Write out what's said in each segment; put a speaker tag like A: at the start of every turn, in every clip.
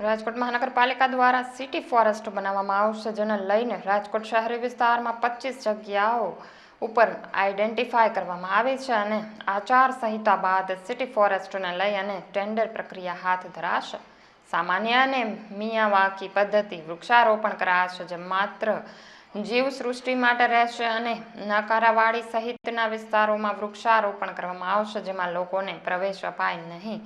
A: રાજકોટ મહાનગરપાલિકા દ્વારા city forest બનાવવામાં આવશે, જેને લઈને રાજકોટ શહેરી વિસ્તારમાં પચીસ જગ્યાઓ ઉપર આઈડેન્ટિફાય કરવામાં આવી છે અને આચાર સંહિતા બાદ સિટી ફોરેસ્ટને લઈ અને ટેન્ડર પ્રક્રિયા હાથ ધરાશે. સામાન્ય અને મિયાવાકી પદ્ધતિ વૃક્ષારોપણ કરાશે, જે માત્ર જીવસૃષ્ટિ માટે રહેશે અને નકારાવાડી સહિતના વિસ્તારોમાં વૃક્ષારોપણ કરવામાં આવશે, જેમાં લોકોને પ્રવેશ અપાય નહીં.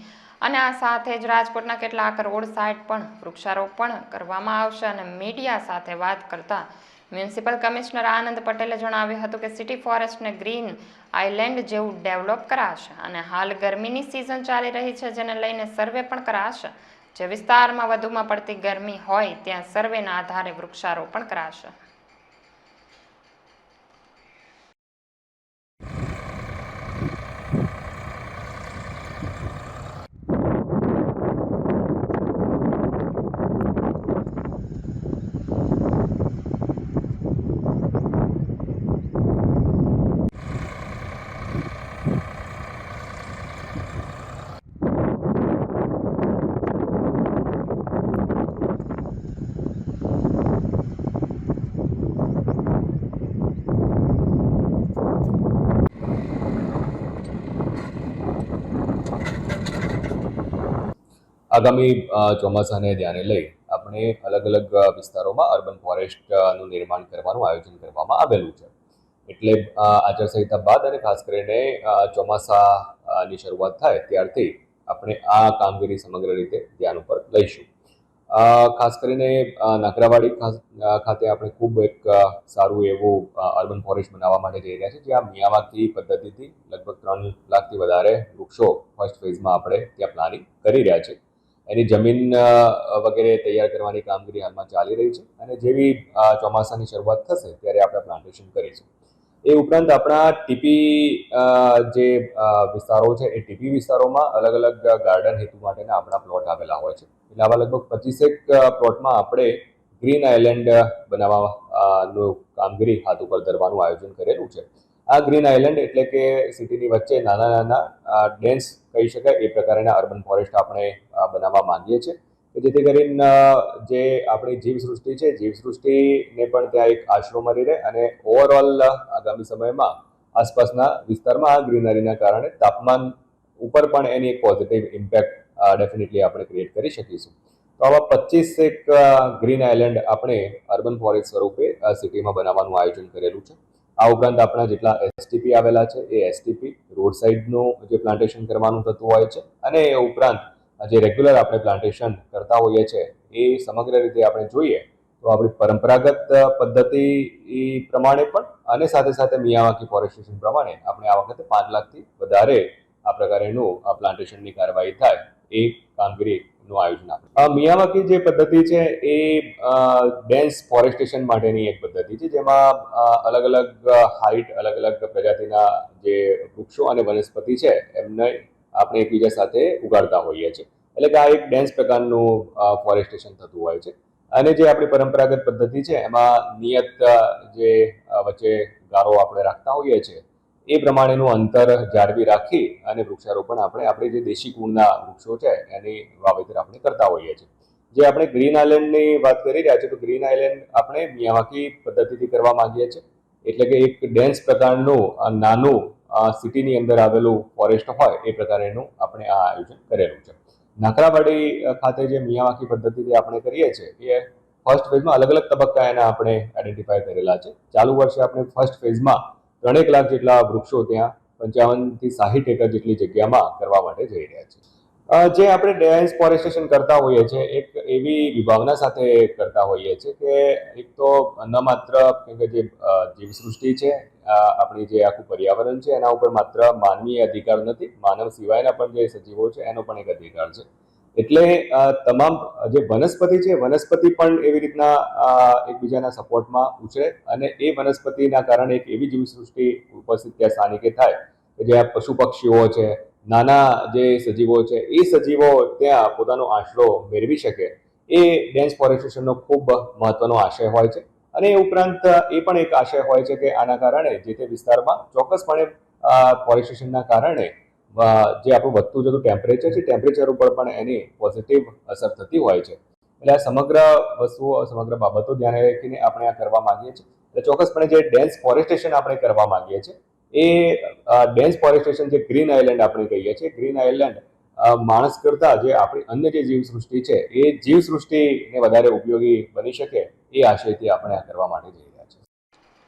A: અને આ સાથે જ રાજકોટના કેટલાક રોડ સાઇડ પણ વૃક્ષારોપણ કરવામાં આવશે અને મીડિયા સાથે વાત કરતા મ્યુનિસિપલ કમિશનર આનંદ પટેલે જણાવ્યું હતું કે સિટી ફોરેસ્ટને ગ્રીન આઇલેન્ડ જેવું ડેવલપ કરાશે અને હાલ ગરમીની સિઝન ચાલી રહી છે, જેને લઈને સર્વે પણ કરાશે. જે વિસ્તારમાં વધુમાં પડતી ગરમી હોય, ત્યાં સર્વેના આધારે વૃક્ષારોપણ કરાશે.
B: આગામી ચોમાસાને ધ્યાને લઈ આપણે અલગ અલગ વિસ્તારોમાં અર્બન ફોરેસ્ટનું નિર્માણ કરવાનું આયોજન કરવામાં આવેલું છે. એટલે આચારસંહિતા બાદ અને ખાસ કરીને ચોમાસાની શરૂઆત થાય ત્યારથી આપણે આ કામગીરી સમગ્ર રીતે ધ્યાન ઉપર લઈશું. ખાસ કરીને નાકરાવાડી ખાતે આપણે ખૂબ એક સારું એવું અર્બન ફોરેસ્ટ બનાવવા માટે જઈ રહ્યા છે જ્યાં મિયાવાકી પદ્ધતિથી લગભગ ત્રણ લાખથી વધારે વૃક્ષો ફર્સ્ટ ફેઝમાં આપણે ત્યાં પ્લાનિંગ કરી રહ્યા છે એની જમીન વગેરે તૈયાર કરવાની કામગીરી હાલમાં ચાલી રહી છે અને જેવી ચોમાસાની શરૂઆત થશે ત્યારે આપણે પ્લાન્ટેશન કરીશું એ ઉપરાંત આપણા ટીપી જે વિસ્તારો છે એ ટીપી વિસ્તારોમાં અલગ અલગ ગાર્ડન હેતુ માટેના આપણા પ્લોટ આવેલા હોય છે. એટલે આવા લગભગ પચીસેક પ્લોટમાં આપણે ગ્રીન આઇલેન્ડ બનાવવાનું કામગીરી હાથ ઉપર ધરવાનું આયોજન કરેલું છે. આ ગ્રીન આઇલેન્ડ એટલે કે સિટીની વચ્ચે નાના નાના ડેન્સ કહી શકાય, એ પ્રકારના અર્બન ફોરેસ્ટ આપણે બનાવવા માંગીએ છીએ. કે જેથી કરીને જે આપણી જીવસૃષ્ટિ છે, જીવસૃષ્ટિને પણ ત્યાં એક આશરો મળી રહે અને ઓવરઓલ આગામી સમયમાં આસપાસના વિસ્તારમાં આ ગ્રીનરીના કારણે તાપમાન ઉપર પણ એની એક પોઝિટિવ ઇમ્પેક્ટ ડેફિનેટલી આપણે ક્રિએટ કરી શકીશું. તો આવા પચીસ એક ગ્રીન આઇલેન્ડ આપણે અર્બન ફોરેસ્ટ સ્વરૂપે સિટીમાં બનાવવાનું આયોજન કરેલું છે. આ ઉપરાંત આપણા જેટલા એસટીપી આવેલા છે, એ એસટીપી રોડ સાઇડનું જે પ્લાન્ટેશન કરવાનું થતું હોય છે અને એ ઉપરાંત જે રેગ્યુલર આપણે પ્લાન્ટેશન કરતા હોઈએ છીએ એ સમગ્ર રીતે આપણે જોઈએ તો આપણી પરંપરાગત પદ્ધતિ પ્રમાણે પણ અને સાથે સાથે મિયાવાકી ફોરેસ્ટેશન પ્રમાણે આપણે આ વખતે પાંચ લાખથી વધારે આ પ્રકારેનું પ્લાન્ટેશનની કાર્યવાહી થાય, એ કામગીરીનું આયોજન આપણે મિયાવાકી જે પદ્ધતિ છે એ ડેન્સ ફોરેસ્ટેશન માટેની એક પદ્ધતિ છે, જેમાં અલગ અલગ હાઇટ અલગ અલગ પ્રજાતિના જે વૃક્ષો અને વનસ્પતિ છે, એમને આપણે એકબીજા સાથે ઉગાડતા હોઈએ છીએ. એટલે કે આ એક ડેન્સ પ્રકારનું ફોરેસ્ટેશન થતું હોય છે. અને જે આપણી પરંપરાગત પદ્ધતિ છે, એમાં નિયત જે વચ્ચે ગારો આપણે રાખતા હોઈએ છીએ એ પ્રમાણેનું અંતર જાળવી રાખી અને વૃક્ષારોપણ આપણે આપણે જે દેશી કુળના વૃક્ષો છે એની વાવેતર આપણે કરતા હોઈએ છીએ. જે આપણે ગ્રીન આઇલેન્ડની વાત કરી રહ્યા છીએ, તો ગ્રીન આઇલેન્ડ આપણે મિયાવાકી પદ્ધતિથી કરવા માંગીએ છીએ. એટલે કે એક ડેન્સ પ્રકારનું નાનું સિટીની અંદર આવેલું ફોરેસ્ટ હોય એ પ્રકારેનું આપણે આ આયોજન કરેલું છે. નાકરાવાડી ખાતે જે મિયાવાકી પદ્ધતિથી આપણે કરીએ છીએ, એ ફર્સ્ટ ફેઝમાં અલગ અલગ તબક્કા એના આપણે આઈડેન્ટિફાય કરેલા છે. ચાલુ વર્ષે આપણે ફર્સ્ટ ફેઝમાં ત્રણેક લાખ જેટલા વૃક્ષો ત્યાં પંચાવનથી સાહીઠ એકર જેટલી જગ્યામાં કરવા માટે જઈ રહ્યા છે. જે આપણે ડેફોરેસ્ટેશન ફોરેસ્ટેશન કરતા હોઈએ છીએ એક એવી વિભાવના સાથે કરતા હોઈએ છીએ કે એક તો ન માત્ર જે જીવસૃષ્ટિ છે આપણી જે આખું પર્યાવરણ છે, એના ઉપર માત્ર માનવીય અધિકાર નથી, માનવ સિવાયના પણ જે સજીવો છે, એનો પણ એક અધિકાર છે. એટલે તમામ, જે વનસ્પતિ છે, વનસ્પતિ પણ એવી રીતના એકબીજાના સપોર્ટમાં ઉછરે અને એ વનસ્પતિના કારણે એક એવી જીવસૃષ્ટિ ઉપસ્થિત ત્યાં સ્થાનિકે થાય કે જે આ પશુ પક્ષીઓ છે, નાના જે સજીવો છે, એ સજીવો ત્યાં પોતાનો આશરો મેળવી શકે. એ ડેન્સ ફોરેસ્ટેશનનો ખૂબ મહત્વનો આશય હોય છે અને એ ઉપરાંત, એ પણ એક આશય હોય છે કે આના કારણે જે તે વિસ્તારમાં ચોક્કસપણે ફોરેસ્ટેશનના કારણે જે આપણું વધતું જતું ટેમ્પરેચર છે ટેમ્પરેચર ઉપર પણ એની પોઝિટિવ અસર થતી હોય છે. એટલે આ સમગ્ર વસ્તુઓ, સમગ્ર બાબતો ધ્યાને રાખીને આપણે આ કરવા માંગીએ છીએ. એટલે ચોક્કસપણે જે ડેન્સ ફોરેસ્ટેશન આપણે કરવા માંગીએ છીએ, એ ડેન્સ ફોરેસ્ટેશન જે ગ્રીન આઇલેન્ડ આપણે કહીએ છીએ ગ્રીન આઇલેન્ડ માણસ કરતા જે આપણી અન્ય જે જીવસૃષ્ટિ છે, એ જીવસૃષ્ટિને વધારે ઉપયોગી બની શકે, એ આશયથી આપણે આ કરવા માટે જઈએ